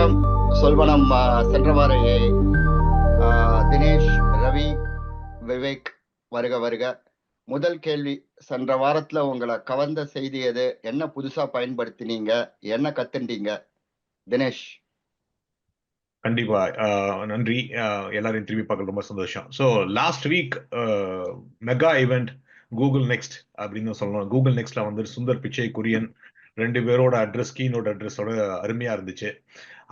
வணக்கம். சொல்வனம் சென்ற வார தினேஷ் ரவி விவேக் வருக வருக. முதல் கேள்வி சென்ற வாரத்துல உங்களை கவர்ந்த செய்தி எது? என்ன புதுசா பயன்படுத்தினீங்க? என்ன கத்துண்டீங்க தினேஷ். கண்டிப்பா ஆஹ் நன்றி. எல்லாரையும் திரும்பி பார்க்க ரொம்ப சந்தோஷம். So last week mega event Google next அப்படின்னு சொல்லணும். கூகுள் நெக்ஸ்ட்ல வந்து சுந்தர் பிச்சை குரியன் ரெண்டு பேரோட அட்ரஸ் கீனோட அட்ரஸோட அருமையா இருந்துச்சு.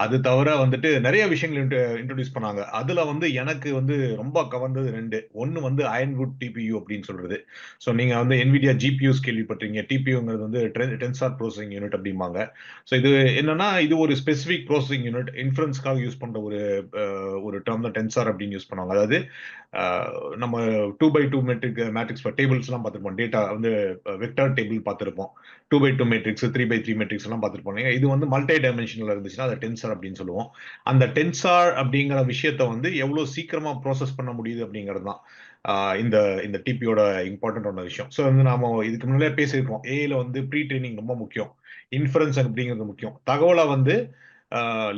அது தவிர வந்துட்டு நிறைய விஷயங்கள் இன்ட்ரடியூஸ் பண்ணாங்க. அதுல வந்து எனக்கு வந்து ரொம்ப கவர்ந்தது ரெண்டு. ஒன்னு வந்து அயன்வுட் டிபியூ அப்படின்னு சொல்றது. ஸோ நீங்க வந்து என்விடியா ஜிபியூஸ் கேள்விப்பட்டிருக்கீங்க. டிபியூங்கிறது வந்து டென்சார் ப்ரோசஸிங் யூனிட் அப்படிம்பாங்க. ஸோ இது என்னன்னா இது ஒரு ஸ்பெசிபிக் ப்ரோசஸிங் யூனிட் இன்ஃபரன்ஸ்க்காக யூஸ் பண்ற ஒரு ஒரு டேர்ம் தான் டென்சார் அப்படின்னு யூஸ் பண்ணுவாங்க. அதாவது நம்ம two by two metric matrix tables எல்லாம் பார்த்துருப்போம். டேட்டா வந்து வெக்டர் டேபிள் பார்த்துருப்போம். Two by two matrix three by three matrix எல்லாம் பார்த்துருப்போம் இது வந்து மல்டி டைமென்ஷனில் இருந்துச்சுன்னா அது டென்சார் அப்படின்னு சொல்லுவோம். அந்த டென்சார் அப்படிங்கிற விஷயத்த வந்து எவ்வளவு சீக்கிரமா ப்ராசஸ் பண்ண முடியுது அப்படிங்கிறது தான் ஆஹ் இந்த இந்த டிபியோட இம்பார்ட்டன்டான விஷயம். ஸோ வந்து நாம இதுக்கு முன்னாலே பேசியிருக்கோம். ஏல வந்து ப்ரீ ட்ரைனிங் ரொம்ப முக்கியம். இன்ஃபரன்ஸ் அப்படிங்கிறது முக்கியம். தகவலை வந்து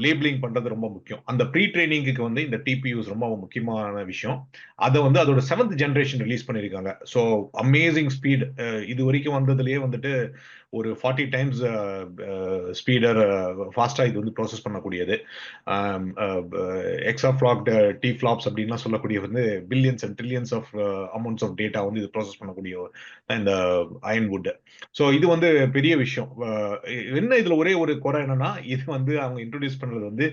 லேபிளிங் பண்றது ரொம்ப முக்கியம். அந்த ப்ரீ ட்ரைனிங்க்கு வந்து இந்த டிபியூஸ் ரொம்ப முக்கியமான விஷயம். அதை வந்து அதோட செவன்த் ஜென்ரேஷன் ரிலீஸ் பண்ணியிருக்காங்க ஸோ அமேசிங் ஸ்பீட் இது வரைக்கும் வந்ததுலேயே வந்துட்டு ஒரு ஃபார்ட்டி டைம்ஸ் ஸ்பீடர் ஃபாஸ்ட்டாக இது வந்து ப்ராசஸ் பண்ணக்கூடியது. எக்ஸா ஃப்ளாக்டு டி ஃப்ளாப்ஸ் அப்படின்லாம் சொல்லக்கூடிய வந்து billions and trillions of amounts of data வந்து இது ப்ராசஸ் பண்ணக்கூடிய இந்த அயன்வுட் ஸோ இது வந்து பெரிய விஷயம். என்ன இதில் ஒரே ஒரு குறை என்னன்னா இது வந்து அவங்க இன்ட்ரடியூஸ் பண்ணது வந்து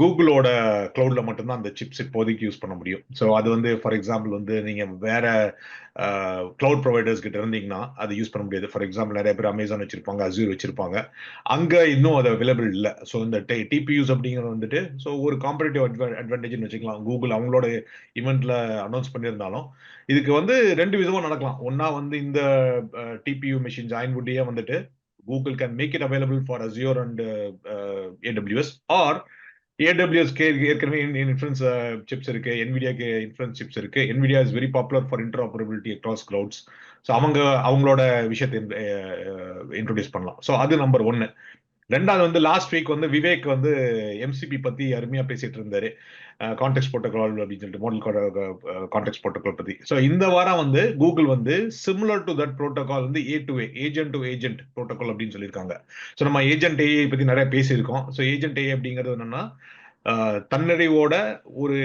கூகுளோட கிளவுட்ல மட்டும்தான் அந்த சிப்ஸ் இப்போதைக்கு யூஸ் பண்ண முடியும். ஸோ அது வந்து ஃபார் எக்ஸாம்பிள் வந்து நீங்க வேற கிளவுட் ப்ரொவைடர்ஸ் கிட்ட இருந்தீங்கன்னா அது யூஸ் பண்ண முடியாது. ஃபார் எக்ஸாம்பிள் நிறைய பேர் அமேசான் வச்சிருப்பாங்க அசூர் வச்சிருப்பாங்க. அங்க இன்னும் அது அவைலபிள் இல்லை. ஸோ இந்த டிபியூஸ் அப்படிங்கிறது வந்துட்டு ஸோ ஒரு காம்படேட்டிவ் அட்வான்டேஜ்னு வச்சுக்கலாம். கூகுள் அவங்களோட இவெண்ட்ல அனௌன்ஸ் பண்ணியிருந்தாலும் இதுக்கு வந்து ரெண்டு விதமா நடக்கலாம். ஒன்னா வந்து இந்த டிபியூ மிஷின்ஸ் அயன்வுட்டையே வந்துட்டு Google can make it available for Azure and AWS or ஏடபிள்யூஎஸ்க்கு ஏற்கனவே இன்ஃபரன்ஸ் சிப்ஸ் இருக்கு என்விடியாக்கு இன்ஃபரன்ஸ் சிப்ஸ் இருக்கு. Nvidia is very popular for interoperability across clouds so அவங்க அவங்களோட விஷயத்தை இன்ட்ரோடியூஸ் பண்ணலாம். ஸோ அது நம்பர் ஒன்னு ரெண்டாவது வந்து லாஸ்ட் வீக் வந்து விவேக் வந்து எம்சிபி பத்தி அருமையா பேசிட்டு இருந்தாரு. கான்டெக்ட் புரோட்டோகால் அப்படின்னு சொல்லிட்டு மாடல் கான்டெக்ட் போட்டோக்கால் பத்தி. ஸோ இந்த வாரம் வந்து கூகுள் வந்து சிமிலர் டு தட் புரோட்டோகால் வந்து A to A agent to agent protocol அப்படின்னு சொல்லியிருக்காங்க. ஸோ நம்ம ஏஜென்ட் ஏஐ பத்தி நிறைய பேசியிருக்கோம். ஸோ ஏஜென்ட் ஏஐ அப்படிங்கிறது என்னன்னா தன்னறிவோட ஒரு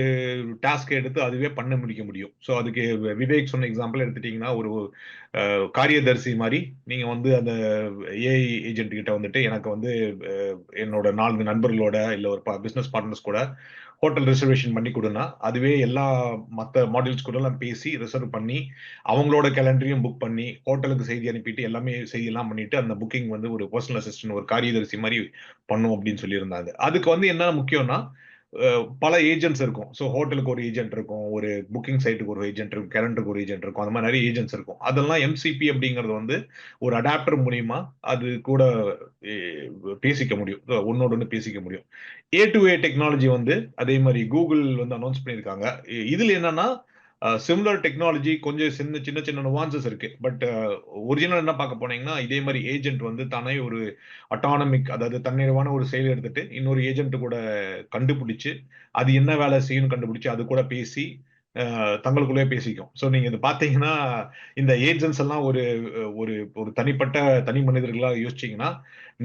டாஸ்க் எடுத்து அதுவே பண்ண முடிக்க முடியும். ஸோ அதுக்கு விவேக் சொன்ன எக்ஸாம்பிள் எடுத்துட்டீங்கன்னா ஒரு காரியதர்சி மாதிரி நீங்க வந்து அந்த ஏஐ ஏஜென்ட் கிட்ட வந்துட்டு எனக்கு வந்து என்னோட நான்கு நண்பர்களோட இல்லை ஒரு பிசினஸ் பார்ட்னர்ஸ் கூட ஹோட்டல் ரிசர்வேஷன் பண்ணி கொடுனா அதுவே எல்லா மற்ற மாடல்ஸ் கூட எல்லாம் பேசி ரிசர்வ் பண்ணி அவங்களோட கேலண்டரையும் புக் பண்ணி ஹோட்டலுக்கு செய்தி அனுப்பிட்டு எல்லாமே செய்தியெல்லாம் பண்ணிட்டு அந்த புக்கிங் வந்து ஒரு பர்சனல் அசிஸ்டன்ட் ஒரு காரியதர்சி மாதிரி பண்ணும் அப்படின்னு சொல்லியிருந்தாங்க. அதுக்கு வந்து என்ன முக்கியம்னா பல ஏஜென்ட்ஸ் இருக்கும். ஸோ ஹோட்டலுக்கு ஒரு ஏஜென்ட் இருக்கும் ஒரு புக்கிங் சைட்டுக்கு ஒரு ஏஜென்ட் இருக்கும் கேலண்டருக்கு ஒரு ஏஜென்ட் இருக்கும் அந்த மாதிரி நிறைய ஏஜென்ட்ஸ் இருக்கும். அதெல்லாம் எம்சிபி அப்படிங்கிறது வந்து ஒரு அடாப்டர் மூலியமா அது கூட பேசிக்க முடியும். ஒன்னோட ஒன்று பேசிக்க முடியும். ஏ டு ஏ டெக்னாலஜி வந்து அதே மாதிரி கூகுள் வந்து அனௌன்ஸ் பண்ணியிருக்காங்க. இதுல என்னன்னா சிமிலர் டெக்னாலஜி கொஞ்சம் சின்ன சின்ன சின்ன நுவான்சஸ் இருக்கு. பட் ஒரிஜினல் என்ன பார்க்க போனீங்கன்னா இதே மாதிரி ஏஜென்ட் வந்து தானே ஒரு அட்டானமிக் அதாவது தன்னிறைவான ஒரு செயல் எடுத்துட்டு இன்னொரு ஏஜென்ட் கூட கண்டுபிடிச்சு அது என்ன வேலை செய்யணும் கண்டுபிடிச்சு அது கூட பேசி தங்களுக்குள்ளே பேசிக்கும். ஸோ நீங்க இது பார்த்தீங்கன்னா இந்த ஏஜென்ட்ஸ் எல்லாம் ஒரு ஒரு ஒரு தனிப்பட்ட தனி மனிதர்களாக யோசிச்சீங்கன்னா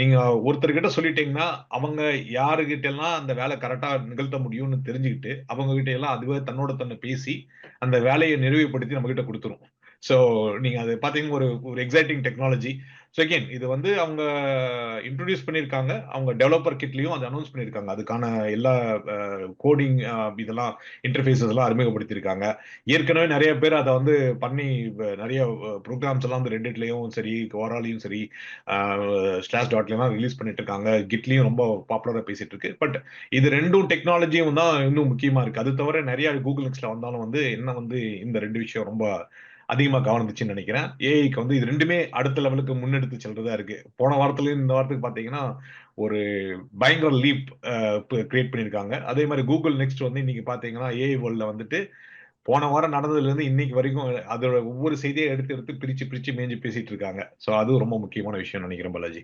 நீங்க ஒருத்தர்கிட்ட சொல்லிட்டீங்கன்னா அவங்க யாருக்கிட்ட எல்லாம் அந்த வேலை கரெக்டாக நிகழ்த்த முடியும்னு தெரிஞ்சுக்கிட்டு அவங்க கிட்ட எல்லாம் அதுவே தன்னோட தன்னை பேசி அந்த வேலையை நிறைவுபடுத்தி நம்ம கிட்ட கொடுத்துரும். ஸோ நீங்க அது பாத்தீங்கன்னா ஒரு ஒரு எக்ஸைட்டிங் டெக்னாலஜி ஸோ அகேன் இது வந்து அவங்க இன்ட்ரடியூஸ் பண்ணியிருக்காங்க. அவங்க டெவலப்பர் கிட்லையும் அதை அனௌன்ஸ் பண்ணியிருக்காங்க. அதுக்கான எல்லா கோடிங் இதெல்லாம் இன்டர்ஃபேஸஸ் எல்லாம் அறிமுகப்படுத்தியிருக்காங்க. ஏற்கனவே நிறைய பேர் அதை வந்து பண்ணி நிறைய ப்ரோக்ராம்ஸ் எல்லாம் வந்து ரெட்டிட்லயும் சரி கோராலையும் சரி ஸ்லாஷ் டாட்லாம் ரிலீஸ் பண்ணிட்டு இருக்காங்க கிட்லையும் ரொம்ப பாப்புலராக பேசிட்டு இருக்கு பட் இது ரெண்டும் டெக்னாலஜியும் தான் இன்னும் முக்கியமாக இருக்கு. அது தவிர நிறைய கூகுள் நெக்ஸ்ட்ல வந்தாலும் வந்து என்ன வந்து இந்த ரெண்டு விஷயம் ரொம்ப அதிகமாக கவனிச்சுன்னு நினைக்கிறேன். ஏஐக்கு வந்து இது ரெண்டுமே அடுத்த லெவலுக்கு முன்னெடுத்து செல்றதா இருக்கு. போன வாரத்துலயும் இந்த வாரத்துக்கு பார்த்தீங்கன்னா ஒரு பயங்கர லீப் கிரியேட் பண்ணியிருக்காங்க அதே மாதிரி கூகுள் நெக்ஸ்ட் வந்து இன்னைக்கு பார்த்தீங்கன்னா ஏஐ வேர்ல்டில் வந்துட்டு போன வாரம் நடந்ததுலேருந்து இன்னைக்கு வரைக்கும் அதோட ஒவ்வொரு செய்தியை எடுத்து எடுத்து பிரிச்சு பிரிச்சு மேஞ்சு பேசிட்டு இருக்காங்க. ஸோ அது ரொம்ப முக்கியமான விஷயம் நினைக்கிறேன் பாலாஜி.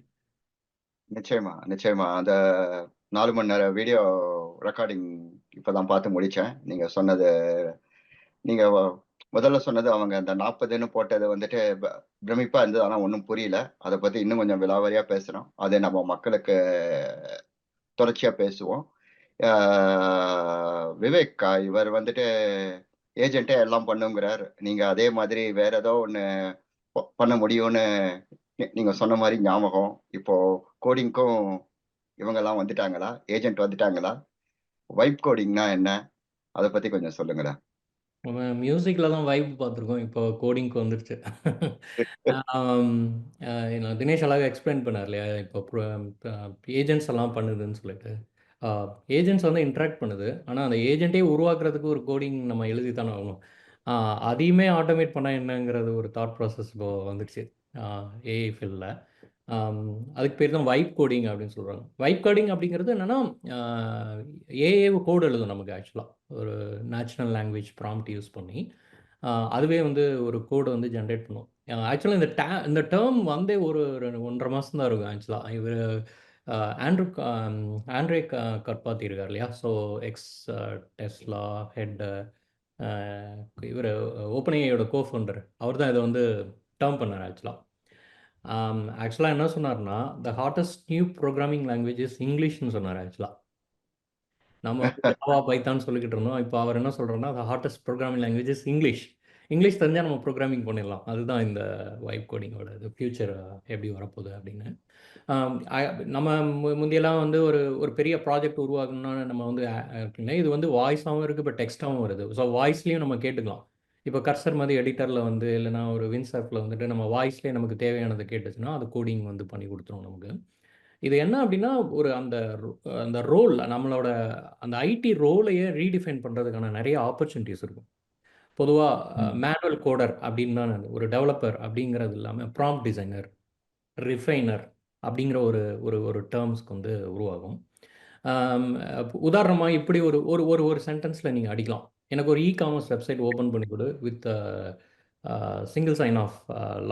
நிச்சயமா நிச்சயமா. அந்த நாலு மணி நேரம் வீடியோ ரெக்கார்டிங் இப்போதான் பார்த்து முடிச்சேன். நீங்க சொன்னது நீங்க முதல்ல சொன்னது அவங்க அந்த 40ன்னு போட்டது வந்துட்டு ப பிரமிப்பா இருந்தது. ஆனா ஒன்றும் புரியல. அதை பத்தி இன்னும் கொஞ்சம் விலாவாரியா பேசுறோம் அதை நம்ம மக்களுக்கு தொடர்ச்சியா பேசுவோம். விவேக் இவர் வந்துட்டு ஏஜென்ட்டே எல்லாம் பண்ணுங்கிறார். நீங்க அதே மாதிரி வேற ஏதோ ஒன்று பண்ண முடியும்னு நீங்க சொன்ன மாதிரி ஞாபகம். இப்போ கோடிங்க்கும் இவங்கெல்லாம் வந்துட்டாங்களா? ஏஜென்ட் வந்துட்டாங்களா? வைப் கோடிங்னா என்ன? அதை பத்தி கொஞ்சம் சொல்லுங்களேன். நம்ம மியூசிக்ல தான் வைப் பார்த்துருக்கோம். இப்போ கோடிங்க்கு வந்துருச்சு. ஆம் அ நான் தினேஷ் அழகா எக்ஸ்பிளைன் பண்ணார் இல்லையா? இப்போ ப்ர ஏஜென்ட்ஸ் எல்லாம் பண்ணுதுன்னு சொல்லிட்டு. ஏஜென்ட்ஸ் வந்து இன்டராக்ட் பண்ணுது. ஆனா அந்த ஏஜென்ட்டே உருவாக்குறதுக்கு ஒரு கோடிங் நம்ம எழுதி தானே ஆகணும். அதையுமே ஆட்டோமேட் பண்ணா என்னங்கிறது ஒரு தாட் ப்ராசஸ் இப்போ வந்துருச்சு. ஏஐ ஃபீல்ட்ல. அதுக்கு பேர் தான் வைப் கோடிங் அப்படின்னு சொல்கிறாங்க வைப் கோடிங் அப்படிங்கிறது என்னன்னா, ஏஏ கோடு எழுதும் நமக்கு ஆக்சுவலாக ஒரு நேச்சுரல் லாங்குவேஜ் ப்ராம்ப்ட் யூஸ் பண்ணி. அதுவே வந்து ஒரு கோடு வந்து ஜென்ரேட் பண்ணும். ஆக்சுவலாக இந்த டே இந்த டேர்ம் வந்தே ஒரு ஒன்றரை மாதம் தான் இருக்கும் ஆக்சுவலாக இவர் ஆண்ட்ரூ க ஆண்ட்ரே க கற்பாத்தி இருக்கார் இல்லையா? ஸோ எக்ஸ் டெஸ்லா ஹெட் இவர் ஓப்பனிங்கையோட ஓப்பன் அவர் தான் இதை வந்து டேர்ம் பண்ணார் ஆக்சுவலாக ஆம் ஆக்சுவலா என்ன சொன்னார்ன்னா, "the hardest new programming language is இங்கிலீஷ்ன்னு" சொன்னாரு ஆக்சுவலா. நம்ம ஜாவா, பைத்தான் சொல்லிக்கிட்டு இருந்தோம். இப்போ அவர் என்ன சொல்றார்ன்னா, "the hardest programming language is English." English தெரிஞ்சா நம்ம புரோகிராமிங் பண்ணிடலாம். அதுதான் இந்த வைப் கோடிங்கோட இது ஃபியூச்சர் எப்படி வரப்போகுது அப்படின்னு. அ நம்ம மு முந்தியெல்லாம் வந்து ஒரு ஒரு பெரிய ப்ராஜெக்ட் உருவாக்கணும்னா நம்ம வந்து இது வந்து வாய்ஸாவும் இருக்கு. இப்போ டெக்ஸ்ட்டாவும் வருது. ஸோ வாய்ஸ்லயும் நம்ம கேட்டுக்கலாம். இப்போ கர்சர் மாதிரி எடிட்டர்ல வந்து இல்லைனா ஒரு வின்சார்ட்ல வந்துட்டு நம்ம வாய்ஸ்லயே நமக்கு தேவையானத கேட்டுச்சுன்னா, அது கோடிங் வந்து பண்ணி குடுத்துரும் நமக்கு. இது என்ன அப்படின்னா, ஒரு அந்த அந்த ரோல் நம்மளோட அந்த ஐடி ரோலையே ரீடிஃபைன் பண்றதுக்கான நெறைய ஆப்பர்ச்சுனிட்டீஸ் இருக்கும். பொதுவா அ ம். மேனுவல் கோடர் அப்படின்னா ஒரு டெவலப்பர் அப்படிங்கிறது இல்லாம ப்ராம்ப்ட் டிசைனர், ரிஃபைனர் அப்படிங்கிற ஒரு ஒரு ஒரு டெர்ம்ஸ்க்கு வந்து உருவாகும். ஆம் உதாரணமா இப்படி ஒரு ஒரு ஒரு ஒரு சென்டென்ஸ்ல நீங்க அடிக்கலாம். எனக்கு ஒரு இ காமர்ஸ் வெப்சைட் ஓப்பன் பண்ணி கொடு with single sign of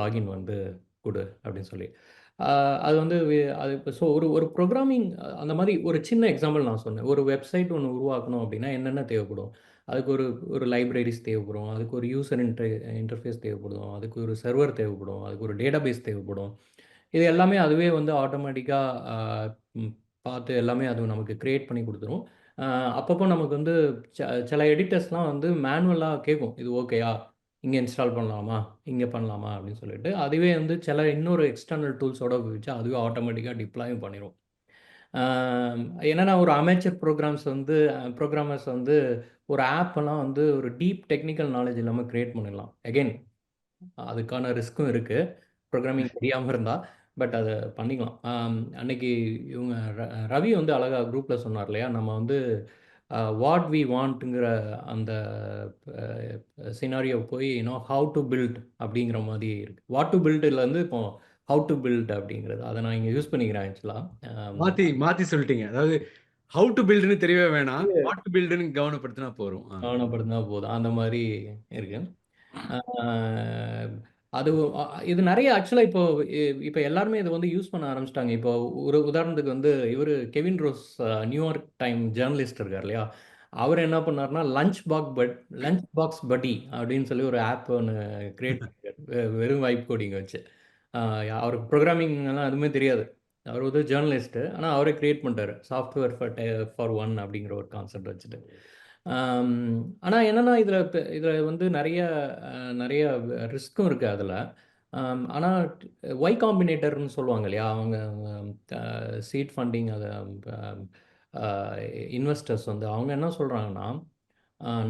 login வந்து குடு அப்படின்னு சொல்லி. Uh, அது வந்து அது இப்போ ஸோ ஒரு ஒரு ப்ரோக்ராமிங் அந்த மாதிரி ஒரு சின்ன எக்ஸாம்பிள் நான் சொன்னேன். ஒரு வெப்சைட் ஒன்று உருவாக்கணும் அப்படின்னா என்னென்ன தேவைப்படும்? அதுக்கு ஒரு ஒரு லைப்ரரிஸ் தேவைப்படும். அதுக்கு ஒரு யூசர் இன்டர் இன்டர்ஃபேஸ் தேவைப்படும். அதுக்கு ஒரு சர்வர் தேவைப்படும். அதுக்கு ஒரு டேட்டாபேஸ் தேவைப்படும். இது எல்லாமே அதுவே வந்து ஆட்டோமேட்டிக்காக uh, பார்த்து எல்லாமே அது நமக்கு க்ரியேட் பண்ணி கொடுத்துரும் அப்பப்போ நமக்கு வந்து ச சில எடிட்டர்ஸ்லாம் வந்து மேனுவலாக கேட்கும். "இது ஓகேயா? இங்கே இன்ஸ்டால் பண்ணலாமா? இங்கே பண்ணலாமா?" அப்படின்னு சொல்லிட்டு. அதுவே வந்து சில இன்னொரு எக்ஸ்டர்னல் டூல்ஸோட உபயோகிச்சா அதுவே ஆட்டோமேட்டிக்காக டிப்ளாயும் பண்ணிடும் என்னென்னா ஒரு அமைச்சர் ப்ரோக்ராம்ஸ் வந்து ப்ரோக்ராமர்ஸ் வந்து ஒரு ஆப்பெல்லாம் வந்து ஒரு டீப் டெக்னிக்கல் நாலேஜ் இல்லாமல் க்ரியேட் பண்ணிடலாம். அகெயின் அதுக்கான ரிஸ்க்கும் இருக்குது ப்ரோக்ராமிங் தெரியாமல் இருந்தால் பட் அத பண்ணிக்கலாம். அன்னைக்கு இவங்க ர ரவி வந்து அழகா குரூப்ல சொன்னார் இல்லையா? நம்ம வந்து வாட் வி வாண்ட்ங்கிற அந்த சினாரியோ போய் நோ ஹவ் டூ பில்ட் அப்படிங்கிற மாரி இருக்கு. வாட் டூ பில்ட்லேருந்து இப்போ ஹவ் டூ பில்ட் அப்படிங்கிறது. அத நான் இங்க யூஸ் பண்ணிக்கிறேன் ஆக்சுவலா. அம் மாத்தி மாத்தி சொல்லிட்டீங்க. அதாவது ஹவ் டூ பில்ட்ன்னு தெரியவே வேணாம். வாட் டூ பில்ட்ன்னு கவனப்படுத்தினா போதும். கவனப்படுத்தினா போதும். அந்த மாரி இருக்கு. அது இது நிறைய ஆக்சுவலாக இப்போ இப்போ எல்லாருமே இதை வந்து யூஸ் பண்ண ஆரம்பிச்சிட்டாங்க இப்போ ஒரு உதாரணத்துக்கு வந்து இவரு Kevin Roose New York time journalist இருக்கார் இல்லையா? அவர் என்ன பண்ணாருன்னா, lunch bag but lunch box buddy அப்படின்னு சொல்லி ஒரு ஆப் ஒன்று கிரியேட் பண்ணிருக்காரு. வெ வெறும் வைப் கோடிங் வச்சு. அவருக்கு ப்ரோக்ராமிங் எல்லாம் எதுவுமே தெரியாது. அவர் வந்து ஜேர்னலிஸ்ட்டு ஆனால் அவரே கிரியேட் பண்ணிட்டாரு. சாஃப்ட்வேர் ஃபார் ஃபார் ஒன் அப்படிங்கிற ஒரு கான்செப்ட் வச்சுட்டு. ஆனால் என்னென்னா இதில் இதில் வந்து நிறைய நிறைய ரிஸ்க்கும் இருக்குது அதில் ஆனால் ஒய் காம்பினேட்டர்னு சொல்லுவாங்க இல்லையா? அவங்க சீட் ஃபண்டிங் அதை இன்வெஸ்டர்ஸ் வந்து அவங்க என்ன சொல்கிறாங்கன்னா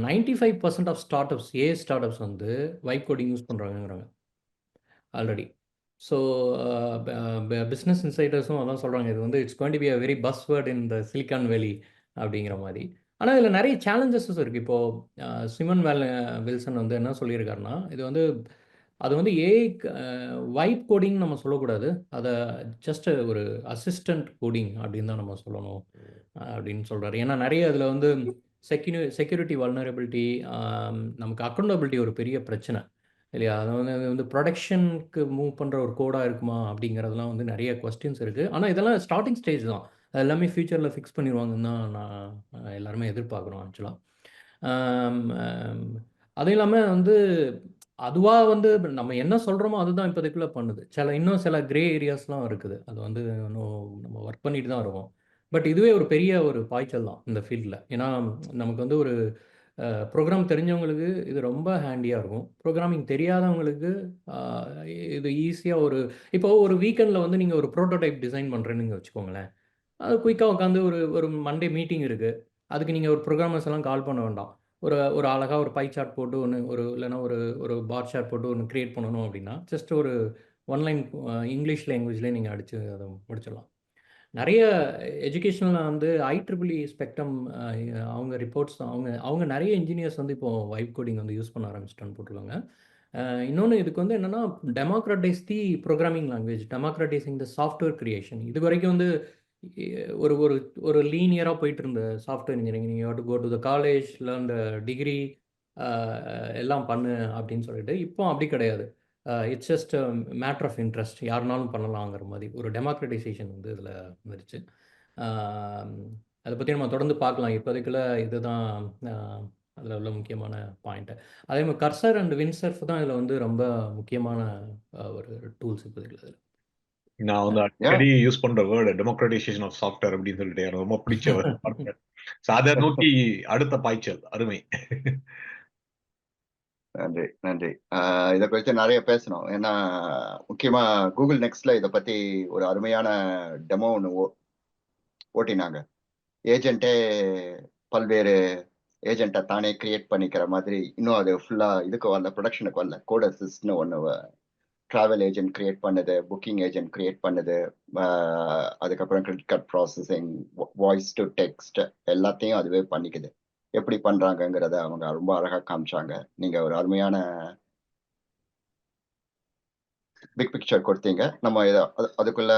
ninety five percent of startups a startups வந்து வைப் கோடிங் யூஸ் பண்றாங்கங்கிறாங்க. ஆல்ரெடி. ஸோ பிஸ்னஸ் இன்சைட்டர்ஸும் இன்சைடர்ஸும் அதான் சொல்கிறாங்க இது வந்து it's going to be a very buzz word in the Silicon Valley அப்படிங்கிற மாதிரி ஆனால் இதில் நிறைய சேலஞ்சஸஸ் இருக்குது இப்போது சிமன் வேல் வில்சன் வந்து என்ன சொல்லியிருக்காருன்னா, இது வந்து அது வந்து ஏஐ வைப் கோடிங் நம்ம சொல்லக்கூடாது. அதை ஜஸ்ட் ஒரு அசிஸ்டன்ட் கோடிங் அப்படின்னு தான் நம்ம சொல்லணும். அப்படின்னு சொல்கிறாரு ஏன்னா நிறைய இதில் வந்து செக்யூ செக்யூரிட்டி வல்னரபிலிட்டி நமக்கு அக்கௌண்டபிலிட்டி ஒரு பெரிய பிரச்சனை. இல்லையா? அது வந்து அது வந்து ப்ரொடக்ஷனுக்கு மூவ் பண்ணுற ஒரு கோடாக இருக்குமா? அப்படிங்கிறதுலாம் வந்து நிறைய கொஸ்டின்ஸ் இருக்குது ஆனால் இதெல்லாம் ஸ்டார்டிங் ஸ்டேஜ் தான். அது எல்லாமே ஃப்யூச்சரில் ஃபிக்ஸ் பண்ணிடுவாங்கன்னு தான் நான் எல்லாருமே எதிர்பார்க்குறோம் ஆக்சுவலாக அதுவும் இல்லாமல் வந்து அதுவாக வந்து நம்ம என்ன சொல்கிறோமோ அதுதான் இப்போதைக்குள்ளே பண்ணுது. சில இன்னும் சில கிரே ஏரியாஸ்லாம் இருக்குது. அது வந்து இன்னும் நம்ம ஒர்க் பண்ணிட்டு தான் இருக்கோம். பட் இதுவே ஒரு பெரிய ஒரு பாய்ச்சல் தான் இந்த ஃபீல்டில் ஏன்னா நமக்கு வந்து ஒரு ப்ரோக்ராம் தெரிஞ்சவங்களுக்கு இது ரொம்ப ஹேண்டியாக இருக்கும். ப்ரோக்ராமிங் தெரியாதவங்களுக்கு இது ஈஸியாக ஒரு இப்போ ஒரு வீக்கெண்டில் வந்து நீங்கள் ஒரு ப்ரோட்டோடைப் டிசைன் பண்ணுறேன்னு வச்சுக்கோங்களேன். அது குயிக்காக உட்காந்து ஒரு ஒரு மண்டே மீட்டிங் இருக்குது அதுக்கு நீங்கள் ஒரு ப்ரோக்ராமர்ஸ் எல்லாம் கால் பண்ண வேண்டாம். ஒரு ஒரு அழகாக ஒரு பை சார்ட் போட்டு ஒன்று ஒரு இல்லைன்னா ஒரு ஒரு பார் சார்ட் போட்டு ஒன்று க்ரியேட் பண்ணணும் அப்படின்னா ஜஸ்ட் ஒரு ஒன்லைன் இங்கிலீஷ் லாங்குவேஜ்லேயே நீங்கள் அடித்து அதை முடிச்சிடலாம். நிறைய எஜுகேஷனில் வந்து I triple E spectrum e அவங்க ரிப்போர்ட்ஸ் அவங்க அவங்க நிறைய இன்ஜினியர்ஸ் வந்து இப்போ வைப் கோடிங் வந்து யூஸ் பண்ண ஆரம்பிச்சிட்டான்னு போட்டுருவாங்க இன்னொன்று இதுக்கு வந்து என்னென்னா democratize the programming language democratizing the software creation இது வரைக்கும் வந்து ஒரு ஒரு ஒரு லீனியராக போயிட்டு இருந்த சாஃப்ட்வேர் இன்ஜினியரிங் நீங்கள் to go to the college learn degree எல்லாம் பண்ணு அப்படின்னு சொல்லிட்டு இப்போ அப்படி கிடையாது. It's just matter of interest யாருனாலும் பண்ணலாங்கிற மாதிரி ஒரு டெமோக்ரட்டைசேஷன் வந்து இதில் வந்துருச்சு. அதை பற்றி நம்ம தொடர்ந்து பார்க்கலாம். இப்போதைக்குள்ள இதுதான் அதில் உள்ள முக்கியமான பாயிண்ட்டு அதே மாதிரி கர்சர் அண்ட் வின்சர்ஃப் தான் இதில் வந்து ரொம்ப முக்கியமான ஒரு டூல்ஸ் இப்போதைக்குள்ள இதில். நான் வந்து. அடிக்கடி யூஸ் பண்ற வேர்டு டெமோக்ரடைசேஷன் ஆஃப் சாஃப்ட்வேர் அப்படின்னு சொல்லிட்டு எனக்கு ரொம்ப பிடிச்ச அதை நோக்கி அடுத்த பாய்ச்சல் அருமை. நன்றி நன்றி. இதை குறித்து நிறைய பேசணும். ஏன்னா முக்கியமா கூகுள் நெக்ஸ்ட்ல இதை பத்தி ஒரு அருமையான டெமோ ஒன்று ஓட்டினாங்க. ஏஜென்ட்டே பல்வேறு ஏஜென்ட்டை தானே கிரியேட் பண்ணிக்கிற மாதிரி. இன்னும் அது ஃபுல்லா இதுக்கு வரல. ப்ரொடக்ஷனுக்கு வரல கோட் அசிஸ்ட்னு ஒன்று ட்ராவல் ஏஜென்ட் கிரியேட் பண்ணுது புக்கிங் ஏஜென்ட் கிரியேட் பண்ணுது அதுக்கப்புறம் credit card processing voice to text எல்லாத்தையும் அதுவே பண்ணிக்குது. எப்படி பண்றாங்கங்கிறத அவங்க ரொம்ப அழகாக காமிச்சாங்க. நீங்க ஒரு அருமையான பிக் பிக்சர் கொடுத்தீங்க. நம்ம அதுக்குள்ள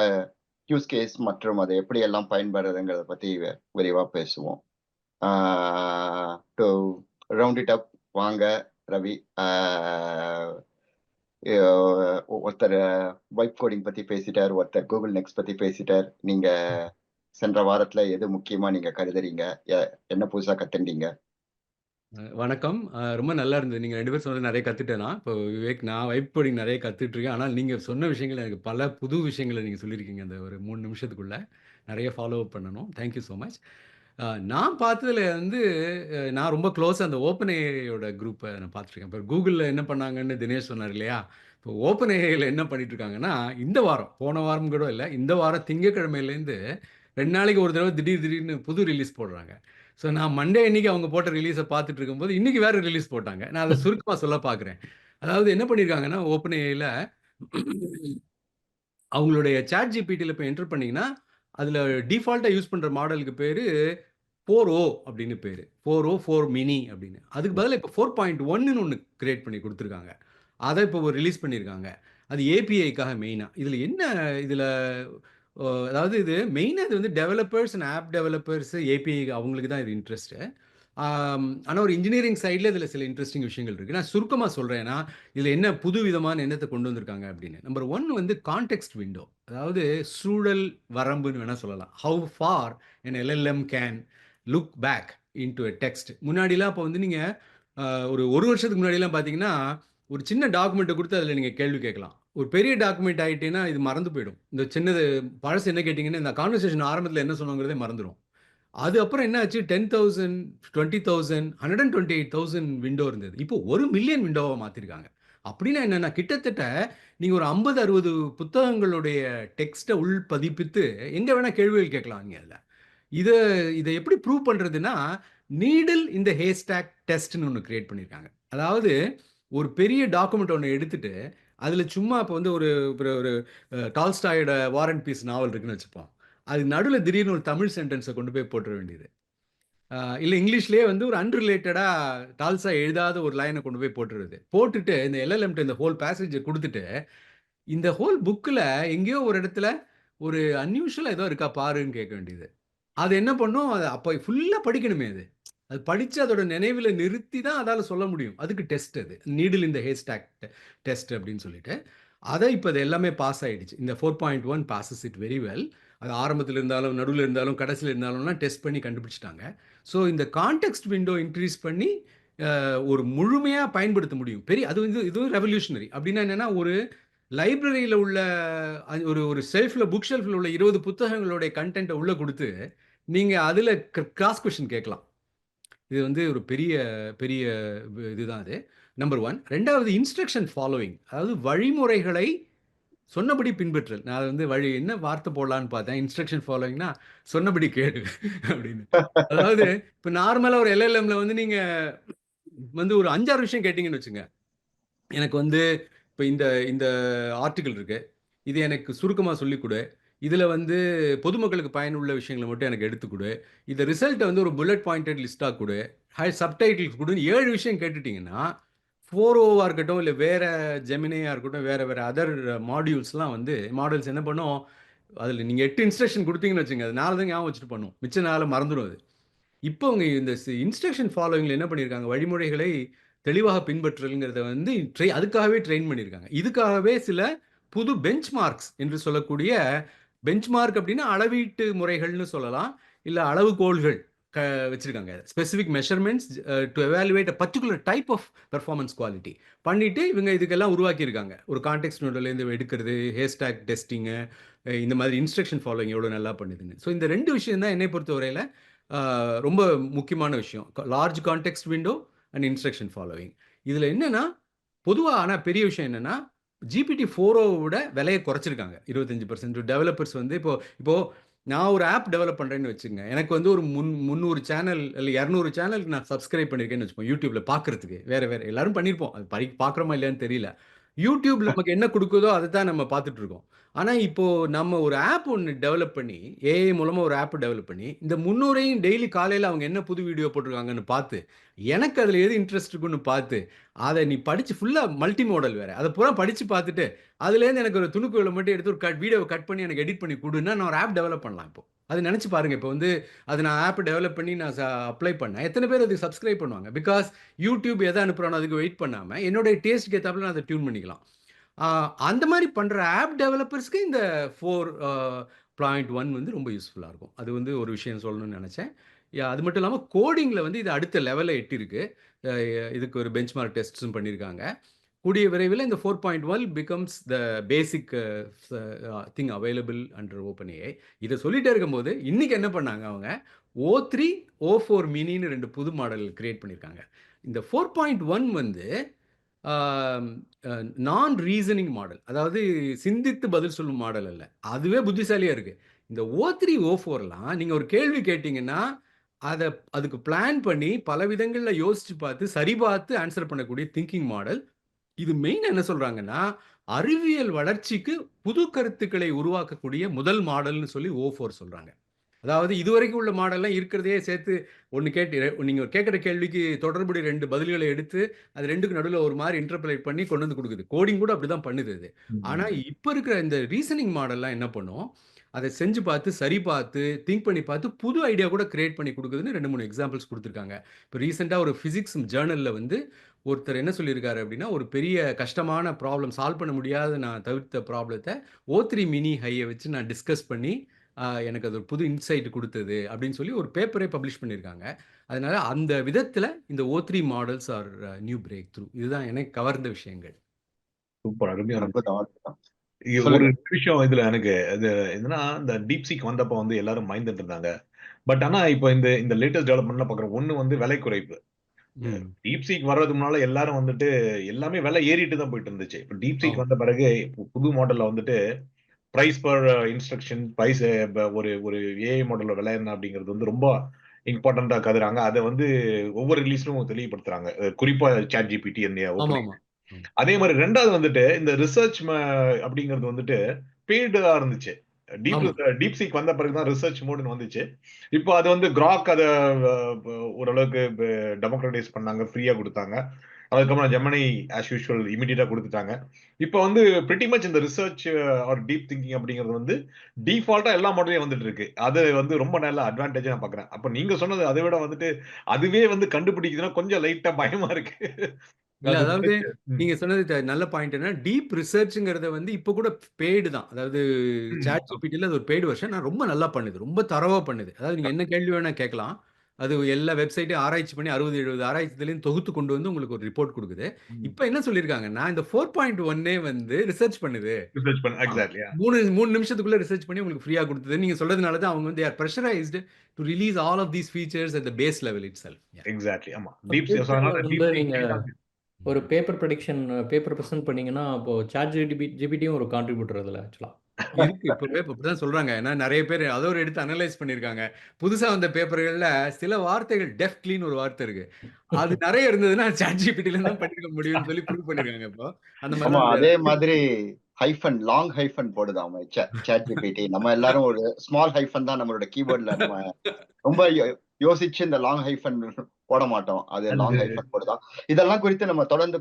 யூஸ் கேஸ் மற்றும் அதை எப்படி எல்லாம் பயன்படுறதுங்கிறத பத்தி விரைவாக பேசுவோம். டு ரவுண்ட் இட் அப் வாங்க ரவி. ஒருத்தர் வைப் கோடிங் பத்தி பேசிட்டார் ஒருத்தர் கூகுள் நெக்ஸ்ட் பத்தி பேசிட்டார். நீங்க சென்ற வாரத்துல எது முக்கியமா நீங்க கருதுறீங்க? என்ன புதுசா கத்துண்டீங்க வணக்கம். ரொம்ப நல்லா இருந்தது. நீங்கள் ரெண்டு பேரும் சொன்னது நிறைய கற்றுட்டேனா இப்போ விவேக் நான் வைப் கோடிங் நிறைய கற்றுட்டு இருக்கேன். ஆனால் நீங்கள் சொன்ன விஷயங்கள் எனக்கு பல புது விஷயங்களை நீங்கள் சொல்லியிருக்கீங்க. அந்த ஒரு மூணு நிமிஷத்துக்குள்ள நிறைய ஃபாலோ அப் பண்ணணும். தேங்க்யூ ஸோ மச் நான் பார்த்ததுல வந்து நான் ரொம்ப க்ளோஸ் அந்த ஓப்பன் ஏயோட குரூப்பை நான் பார்த்துருக்கேன். இப்போ கூகுளில் என்ன பண்ணாங்கன்னு தினேஷ் சொன்னார் இல்லையா? இப்போ ஓப்பன் ஏஐயில் என்ன பண்ணிட்டு இருக்காங்கன்னா இந்த வாரம் போன வாரம் கூட இல்லை இந்த வாரம் திங்கக்கிழமையிலேருந்து ரெண்டு நாளைக்கு ஒரு தடவை திடீர் திடீர்னு புது ரிலீஸ் போடுறாங்க. ஸோ நான் மண்டே அன்னைக்கு அவங்க போட்ட ரிலீஸை பார்த்துட்டு இருக்கும்போது இன்னைக்கு வேற ரிலீஸ் போட்டாங்க. நான் அதை சுருக்கமாக சொல்ல பார்க்குறேன். அதாவது என்ன பண்ணியிருக்காங்கன்னா ஓப்பன் ஏஐயில் அவங்களுடைய சாட் ஜிபிடியில் இப்போ என்டர் பண்ணீங்கன்னா அதில் டிஃபால்ட்டாக யூஸ் பண்ணுற மாடலுக்கு பேர் ஃபோர் ஓ அப்படின்னு பேர். ஃபோர் ஓ ஃபோர் மினி அப்படின்னு. அதுக்கு பதிலாக இப்போ ஃபோர் பாயிண்ட் ஒன்னு ஒன்று கிரியேட் பண்ணி கொடுத்துருக்காங்க. அதை இப்போ ரிலீஸ் பண்ணியிருக்காங்க அது ஏபிஐக்காக மெயினாக இதில் என்ன இதில் அதாவது இது மெயினாக இது வந்து developers and app developers API அவங்களுக்கு தான் இது இன்ட்ரெஸ்ட்டு ஆனால் ஒரு இன்ஜினியரிங் சைடில் இதில் சில இன்ட்ரெஸ்டிங் விஷயங்கள் இருக்குது நான் சுருக்கமாக சொல்கிறேன்னா இதில் என்ன புது விதமான எண்ணத்தை கொண்டு வந்திருக்காங்க அப்படின்னு. நம்பர் ஒன் வந்து கான்டெக்ட் விண்டோ அதாவது சூழல் வரம்புன்னு வேணால் சொல்லலாம். How far an LLM can look back into a text முன்னாடிலாம் இப்போ வந்து நீங்கள் ஒரு ஒரு வருஷத்துக்கு முன்னாடிலாம் பார்த்தீங்கன்னா ஒரு சின்ன டாக்குமெண்ட்டை கொடுத்து அதில் நீங்கள் கேள்வி கேட்கலாம். ஒரு பெரிய டாக்குமெண்ட் ஆகிட்டேன்னா இது மறந்து போயிடும். இந்த சின்னது பழசு என்ன கேட்டிங்கன்னா இந்த கான்வர்சேஷன் ஆரம்பத்தில் என்ன சொன்னாங்கிறதே மறந்துடும் அது அப்புறம் என்ன ஆச்சு ten thousand twenty thousand hundred and twenty eight thousand window இருந்தது. இப்போ ஒரு மில்லியன் விண்டோவை மாற்றிருக்காங்க அப்படின்னா என்னென்னா கிட்டத்தட்ட நீங்கள் ஒரு ஐம்பது அறுபது புத்தகங்களுடைய டெக்ஸ்ட்டை உள் பதிப்பித்து எங்கே வேணால் கேள்விகள் கேட்கலாம் நீங்கள் அதில். இதை இதை எப்படி ப்ரூவ் பண்ணுறதுன்னா நீடில் இந்த ஹேஸ்டாக் டெஸ்ட்னு ஒன்று க்ரியேட் பண்ணியிருக்காங்க அதாவது ஒரு பெரிய டாக்குமெண்ட் ஒன்று எடுத்துட்டு அதில் சும்மா இப்போ வந்து ஒரு ஒரு- ஒரு டால்ஸ்டாயோட வாரண்ட் பீஸ் நாவல் இருக்குன்னு வச்சுப்போம். அது நடுவில் திடீர்னு ஒரு தமிழ் சென்டென்ஸை கொண்டு போய் போட்டுற வேண்டியது. இல்லை இங்கிலீஷ்லேயே வந்து ஒரு அன்ரிலேட்டடாக டால்ஸா எழுதாத ஒரு லைனை கொண்டு போய் போட்டுருது போட்டுட்டு இந்த எல்எல்எம்ட்டு இந்த ஹோல் பேசேஜை கொடுத்துட்டு இந்த ஹோல் புக்கில் எங்கேயோ ஒரு இடத்துல ஒரு அன்யூஷுவலாக ஏதோ இருக்கா பாருன்னு கேட்க வேண்டியது. அது என்ன பண்ணும்? அது அப்போ ஃபுல்லாக படிக்கணுமே அது. அது படித்து அதோட நினைவில் நிறுத்தி தான் அதால் சொல்ல முடியும். அதுக்கு டெஸ்ட் அது. நீடில் இந்த ஹேஸ்டாக் டெஸ்ட் அப்படின்னு சொல்லிட்டு. அதை இப்போ அது எல்லாமே பாஸ் ஆகிடுச்சு இந்த four point one passes it very well அது ஆரம்பத்தில் இருந்தாலும் நடுவில் இருந்தாலும் கடைசியில் இருந்தாலும்லாம் டெஸ்ட் பண்ணி கண்டுபிடிச்சிட்டாங்க. ஸோ இந்த கான்டெக்ட் விண்டோ இன்க்ரீஸ் பண்ணி ஒரு முழுமையாக பயன்படுத்த முடியும். பெரிய அது வந்து இதுவும் ரெவல்யூஷனரி அப்படின்னா என்னென்னா ஒரு லைப்ரரியில் உள்ள ஒரு ஒரு செல்ஃபில் புக் ஷெல்ஃபில் உள்ள இருபது புத்தகங்களுடைய கண்டென்ட்டை உள்ளே கொடுத்து நீங்கள் அதில் கிராஸ் கொஷின் கேட்கலாம். இது வந்து ஒரு பெரிய பெரிய இதுதான் அது. நம்பர் ஒன் ரெண்டாவது இன்ஸ்ட்ரக்ஷன் ஃபாலோவிங் அதாவது வழிமுறைகளை சொன்னபடி பின்பற்றல் நான் வந்து வழி என்ன வார்த்தை போடலான்னு பார்த்தேன். இன்ஸ்ட்ரக்ஷன் ஃபாலோவிங்னா சொன்னபடி கேடு அப்படின்னு. அதாவது இப்போ நார்மலாக ஒரு எல்எல்எம்ல வந்து நீங்கள் வந்து ஒரு அஞ்சாறு விஷயம் கேட்டிங்கன்னு வச்சுங்க. எனக்கு வந்து இப்போ இந்த இந்த ஆர்டிக்கிள் இருக்கு. இது எனக்கு சுருக்கமாக சொல்லிக் கொடு இதில் வந்து பொதுமக்களுக்கு பயனுள்ள விஷயங்களை மட்டும் எனக்கு எடுத்துக்கொடு. இந்த ரிசல்ட்டை வந்து ஒரு புல்லட் பாயிண்டட் லிஸ்ட்டாக கொடு. ஹை சப்டைட்டில்ஸ் கொடுன்னு ஏழு விஷயம் கேட்டுட்டிங்கன்னா ஃபோர் ஓவாக இருக்கட்டும் இல்லை வேறு ஜெமினியாக இருக்கட்டும் வேறு வேறு அதர் மாடியூல்ஸ்லாம் வந்து மாடல்ஸ் என்ன பண்ணும்? அதில் நீங்கள் எட்டு இன்ஸ்ட்ரக்ஷன் கொடுத்தீங்கன்னு வச்சுங்க அது நாலு தான் ஞாபகம் வச்சுட்டு பண்ணும். மிச்ச நாளை மறந்துடும் அது. இப்போ அவங்க இந்த இன்ஸ்ட்ரக்ஷன் ஃபாலோவிங்கில் என்ன பண்ணியிருக்காங்க வழிமுறைகளை தெளிவாக பின்பற்றலுங்கிறத வந்து ட்ரை அதுக்காகவே ட்ரெயின் பண்ணியிருக்காங்க இதுக்காகவே சில புது பெஞ்ச் மார்க்ஸ் என்று சொல்லக்கூடிய பெஞ்ச் மார்க் அப்படின்னா அளவீட்டு முறைகள்னு சொல்லலாம் இல்லை அளவுகோள்கள். வச்சுருக்காங்க. Specific measurements to evaluate a particular type of performance quality பண்ணிவிட்டு இவங்க இதுக்கெல்லாம் உருவாக்கியிருக்காங்க. ஒரு கான்டெக்ட் நோட்லேருந்து எடுக்கிறது ஹேஸ்டாக் டெஸ்டிங்கு இந்த மாதிரி இன்ஸ்ட்ரக்ஷன் ஃபாலோவிங் எவ்வளோ நல்லா பண்ணுதுன்னு. ஸோ இந்த ரெண்டு விஷயம் தான் என்னை பொறுத்தவரையில் ரொம்ப முக்கியமான விஷயம். Large context window and instruction following இதில் என்னென்னா பொதுவாக ஆனால் பெரிய விஷயம் என்னென்னா ஜிபிடி ஃபோரோவோட விலையை குறைச்சிருக்காங்க. இருபத்தஞ்சி பர்சன்ட் டெவலப்பர்ஸ் வந்து இப்போ இப்போது நான் ஒரு ஆப் டெவலப் பண்ணுறேன்னு வச்சுங்க எனக்கு வந்து ஒரு முன் முந்நூறு சேனல் இல்லை இரநூறு சேனலுக்கு நான் சப்ஸ்கிரைப் பண்ணியிருக்கேன்னு வச்சுப்போம் யூடியூப்பில் பார்க்குறதுக்கு வேறு வேறு. எல்லாரும் பண்ணியிருப்போம். அது படி பார்க்குறோமா இல்லையான்னு தெரியல. யூடியூப் நமக்கு என்ன கொடுக்குதோ அதை தான் நம்ம பார்த்துட்டு இருக்கோம். ஆனால் இப்போ நம்ம ஒரு ஆப் ஒன்று டெவலப் பண்ணி ஏஐ மூலமாக ஒரு ஆப் டெவலப் பண்ணி இந்த முன்னூறையும் டெய்லி காலையில் அவங்க என்ன புது வீடியோ போட்டிருக்காங்கன்னு பார்த்து எனக்கு அதில் எது இன்ட்ரெஸ்ட் இருக்குன்னு பார்த்து அதை நீ படித்து ஃபுல்லாக மல்டி மாடல் வேறு. அதை பூரா படித்து பார்த்துட்டு அதுலேருந்து எனக்கு ஒரு துணுக்குகளை மட்டும் எடுத்து ஒரு கட் வீடியோவை கட் பண்ணி எனக்கு எடிட் பண்ணி கொடுன்னா நான் ஒரு ஆப் டெவலப் பண்ணலாம் இப்போ. அது நினச்சி பாருங்கள் இப்போ வந்து அது நான் ஆப் டெவலப் பண்ணி நான் அப்ளை பண்ணேன். எத்தனை பேர் அதுக்கு சப்ஸ்கிரைப் பண்ணுவாங்க? பிகாஸ் யூடியூப் எதை அனுப்புகிறானோ அதுக்கு வெயிட் பண்ணாமல் என்னுடைய டேஸ்ட் ஏற்றாப்புல நான் அதை டியூன் பண்ணிக்கலாம். அந்த மாதிரி பண்ணுற ஆப் டெவலப்பர்ஸ்க்கு இந்த ஃபோர் பாயிண்ட் ஒன் வந்து ரொம்ப யூஸ்ஃபுல்லாக இருக்கும். அது வந்து ஒரு விஷயம் சொல்லணும்னு நினச்சேன். அது மட்டும் இல்லாமல் கோடிங்கில் வந்து இது அடுத்த லெவலில் எட்டிருக்கு இதுக்கு ஒரு பெஞ்ச் மார்க் டெஸ்ட்ஸும் பண்ணியிருக்காங்க. கூடிய விரைவில் இந்த four point one becomes the basic thing available under OpenAI இதை சொல்லிகிட்டே இருக்கும்போது இன்றைக்கி என்ன பண்ணாங்க அவங்க? ஓ த்ரீ ஓ ஃபோர் மினின்னு ரெண்டு புது மாடல் க்ரியேட் பண்ணியிருக்காங்க இந்த ஃபோர் பாயிண்ட் ஒன் வந்து நான் ரீசனிங் மாடல் அதாவது சிந்தித்து பதில் சொல்லும் மாடல் அல்ல. அதுவே புத்திசாலியாக இருக்குது இந்த ஓ த்ரீ ஓ ஃபோர்லாம் நீங்கள் ஒரு கேள்வி கேட்டிங்கன்னா அதை அதுக்கு பிளான் பண்ணி பல விதங்களில் யோசித்து பார்த்து சரி பார்த்து ஆன்சர் பண்ணக்கூடிய திங்கிங் மாடல் இது மெயின் என்ன சொல்கிறாங்கன்னா அறிவியல் வளர்ச்சிக்கு புது கருத்துக்களை உருவாக்கக்கூடிய முதல் மாடல்னு சொல்லி ஓ ஃபோர் சொல்கிறாங்க அதாவது இதுவரைக்கும் உள்ள மாடல்லாம் இருக்கிறதையே சேர்த்து ஒன்று கேட்டு நீங்கள் கேட்குற கேள்விக்கு தொடர்புடைய ரெண்டு பதில்களை எடுத்து அது ரெண்டுக்கு நடுவில் ஒரு மாதிரி இன்டர்பிரேட் பண்ணி கொண்டு வந்து கொடுக்குது. கோடிங் கூட அப்படி தான் பண்ணுது அது ஆனால் இப்போ இருக்கிற இந்த ரீசனிங் மாடல்லாம் என்ன பண்ணும்? அதை செஞ்சு பார்த்து சரி பார்த்து திங்க் பண்ணி பார்த்து புது ஐடியா கூட கிரியேட் பண்ணி கொடுக்குதுன்னு ரெண்டு மூணு எக்ஸாம்பிள்ஸ் கொடுத்துருக்காங்க. இப்போ ரீசெண்டாக ஒரு ஃபிசிக்ஸ் ஜேர்னலில் வந்து ஒருத்தர் என்ன சொல்லியிருக்காரு அப்படின்னா ஒரு பெரிய கஷ்டமான ப்ராப்ளம் சால்வ் பண்ண முடியாத நான் தவிர்த்த ப்ராப்ளத்தை ஓ த்ரீ மினி ஹையை வச்சு நான் டிஸ்கஸ் பண்ணி ஆஹ், எனக்கு அது ஒரு புது இன்சைட் கொடுத்தது அப்படின்னு சொல்லி ஒரு பேப்பரே பப்ளிஷ் பண்ணியிருக்காங்க. அதனால அந்த விதத்தில் இந்த O three models are new breakthrough இதுதான் எனக்கு கவர்ந்த விஷயங்கள். சூப்பர் அற்புதம் இது ஒரு. விஷயம் இதுல எனக்கு இது என்னன்னா இந்த டீப் சீக் வந்தப்ப வந்து எல்லாரும் பயந்துட்டு இருந்தாங்க. பட் ஆனா இப்போ இந்த இந்த லேட்டஸ்ட் டெவலப்மெண்ட்ல பாக்குறோம் ஒண்ணு வந்து விலை குறைப்பு. டீப் சீக் வர்றதுக்கு முன்னால எல்லாரும் வந்துட்டு எல்லாமே விலை ஏறிட்டு தான் போயிட்டு இருந்துச்சு. இப்போ டீப் சீக். வந்த பிறகு புது மாடல்ல வந்துட்டு பிரைஸ் பர் இன்ஸ்ட்ரக்ஷன் பிரைஸ் ஒரு ஒரு ஏஐ மாடலோட விலை என்ன அப்படிங்கிறது வந்து ரொம்ப இம்பார்ட்டண்டா கருதுறாங்க அதை வந்து ஒவ்வொரு ரிலீஸ்லும் தெளிவுபடுத்துறாங்க. குறிப்பா சாட் ஜிபிடி ஆமா அதே மாதிரி ரெண்டாவது வந்துட்டு இந்த ரிசர்ச் அப்படிங்கிறது வந்துட்டு பெய்டா இருந்துச்சு. டீப். டீப் சீக் வந்த பிறகுதான் ரிசர்ச் மோடுன்னு வந்துச்சு. இப்போ அது வந்து கிராக் அதை ஓரளவுக்கு டெமோக்ரடைஸ் பண்ணாங்க ஃப்ரீயா கொடுத்தாங்க. அதுக்கப்புறம் ஜெமனி ஆஸ் யூஷுவல் இமீடியட்டா கொடுத்துட்டாங்க. இப்போ வந்து பிரிட்டி மச் இந்த ரிசர்ச் ஆர் டீப் திங்கிங் அப்படிங்கிறது வந்து டிஃபால்ட்டா எல்லா மாடலையும் வந்துட்டு இருக்கு. அது வந்து ரொம்ப நல்ல அட்வான்டேஜ் நான் பாக்குறேன் அப்ப நீங்க சொன்னது அதை விட வந்துட்டு அதுவே வந்து கண்டுபிடிக்குதுன்னா கொஞ்சம் லைட்டா பயமா இருக்கு. இல்ல அது அதாவது. நீங்க சொன்னது நல்ல பாயிண்ட் என்ன டீப் ரிசர்ச்ங்கிறத வந்து இப்போ கூட பெய்டு தான். அதாவது. சாட் ஜிபிடியில் அது ஒரு பெய்டு வருஷன் நான் ரொம்ப நல்லா பண்ணுது. ரொம்ப தரவா பண்ணுது. அதாவது நீங்க என்ன கேள்வி வேணா கேட்கலாம். அது எல்லா வெப்சைட்டையும் ஆராய்ச்சி பண்ணி அறுபது எழுபது ஆராய்ச்சிலையும் தொகுத்து கொண்டு வந்து உங்களுக்கு ஒரு ரிப்போர்ட் கொடுக்குது. இப்போ என்ன சொல்லியிருக்காங்கன்னா இந்த ஃபோர் பாயிண்ட் ஒன்னே வந்து ரிசர்ச் பண்ணுது. மூணு மூணு நிமிஷத்துக்குள்ள ரிசர்ச் பண்ணி உங்களுக்கு ஃப்ரீயா கொடுத்தது. நீங்க சொல்றதுனால தான் அவங்க வந்து pressurised to release all of these features at the base level itself exactly ஆமா. டீப் ஒரு பேப்பர் ப்ரெடிக்ஷன் பேப்பர் ப்ரெசென்ட் பண்ணீங்கன்னா அப்போ சாட் ஜிபி ஜிபிடியும் ஒரு கான்ட்ரிபியூட்டர் அதில் ஆக்சுவலாக இருக்கு இப்பவே இப்ப இப்படிதான் சொல்றாங்க. ஏன்னா நிறைய பேர் அதை ஒரு எடுத்து அனலைஸ் பண்ணிருக்காங்க புதுசா வந்த பேப்பர்கள்ல சில வார்த்தைகள் டெஃப் கிளீன் ஒரு வார்த்தை இருக்கு. அது நிறைய இருந்ததுன்னா சாட் ஜிபிடில தான் பண்ணிருக்க முடியும்னு சொல்லி ப்ரூவ் பண்ணிருக்காங்க இப்போ. அந்த மாதிரி அதே மாதிரி ஹைஃபன் லாங் ஹைஃபன் போடுதாம் சாட் ஜிபிடி நம்ம எல்லாரும் ஒரு ஸ்மால் ஹைஃபன் தான் நம்மளோட கீபோர்ட்ல நம்ம ரொம்ப யோசிச்சு இந்த லாங் ஹைஃபன் போட மாட்டோம். அது லாங் ஹைஃபன் போடுதான். இதெல்லாம் குறித்து நம்ம தொடர்ந்து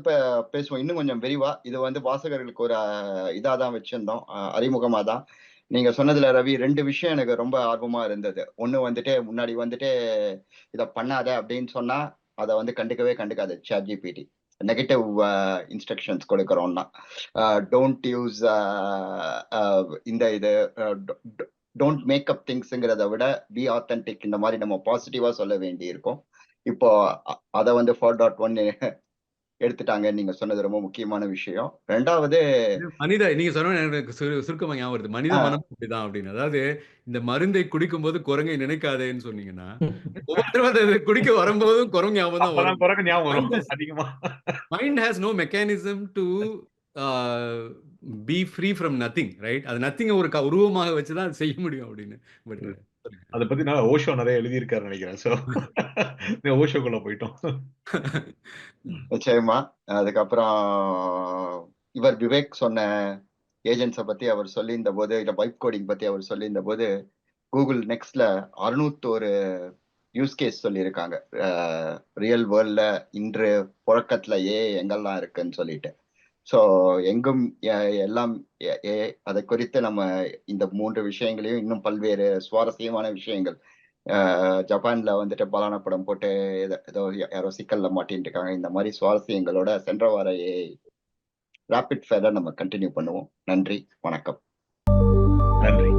பேசுவோம். இன்னும் கொஞ்சம் விரிவா. இது வந்து வாசகர்களுக்கு ஒரு அஹ், இதா தான் வச்சிருந்தோம். அறிமுகமா தான் நீங்க சொன்னதுல ரவி ரெண்டு விஷயம் எனக்கு ரொம்ப ஆர்வமா இருந்தது. ஒண்ணு வந்துட்டு முன்னாடி வந்துட்டு இத பண்ணாத அப்படின்னு சொன்னா அதை வந்து கண்டுக்கவே கண்டுக்காது. சாட் ஜிபிடி நெகட்டிவ் இன்ஸ்ட்ரக்ஷன்ஸ் கொடுக்கறோம்னா. டோன்ட் யூஸ் இந்த இது டோன்ட் மேக் அப் திங்ஸ்ங்கிறத விட பி ஆத்தென்டிக் இந்த மாதிரி நம்ம பாசிட்டிவா சொல்ல வேண்டி இருக்கும் இப்போ அத வந்து ஃபோர் டாட் ஒன் எடுத்துட்டாங்க. நீங்க சொன்னது ரொம்ப முக்கியமான விஷயம். ரெண்டாவது மனித நீங்க சொன்ன எனக்கு சுரு- சுருக்கமா ஞாபகம் வருது. மனித. மனம் அப்படிதான் அப்படின்னு. அதாவது இந்த மருந்தை குடிக்கும் போது குரங்கை நினைக்காதேன்னு சொன்னீங்கன்னா ஒவ்வொரு தடவை அதை குடிக்க வரும்போதும் குரங்கு ஞாபகம் தான் பிறகு ஞாபகம் வரும். அதிகமா. Mind has no mechanism to be free from nothing right அது நத்திங்கை ஒரு உருவமாக வச்சு தான் அது செய்ய முடியும் அப்படின்னு. பட் அதை பத்தி நான் ஓஷோ நிறைய எழுதியிருக்காரு நினைக்கிறேன். சோ ஓஷோக்குள்ள போயிட்டோம். நிச்சயமா. அதுக்கப்புறம் இவர் விவேக் சொன்ன ஏஜென்ட்ஸை பத்தி அவர் சொல்லியிருந்த போது இல்ல வைப் கோடிங் பத்தி அவர் சொல்லியிருந்த போது கூகுள் நெக்ஸ்ட்ல அறுநூத்தோரு யூஸ் கேஸ் சொல்லியிருக்காங்க. ரியல் வேர்ல்ட்ல இன்று புழக்கத்துல ஏ எங்கெல்லாம் இருக்குன்னு சொல்லிட்டு. ஸோ எங்கும் எல்லாம் ஏ அதை குறித்து நம்ம இந்த மூன்று விஷயங்களையும் இன்னும் பல்வேறு சுவாரஸ்யமான விஷயங்கள். ஜப்பான்ல வந்துட்டு பலான படம் போட்டு ஏதோ ஏதோ யாரோ சிக்கல்ல மாட்டின்னு இருக்காங்க. இந்த மாதிரி சுவாரஸ்யங்களோட சென்ற வார ரேபிட் ஃபேரை நம்ம கண்டினியூ பண்ணுவோம். நன்றி வணக்கம். நன்றி.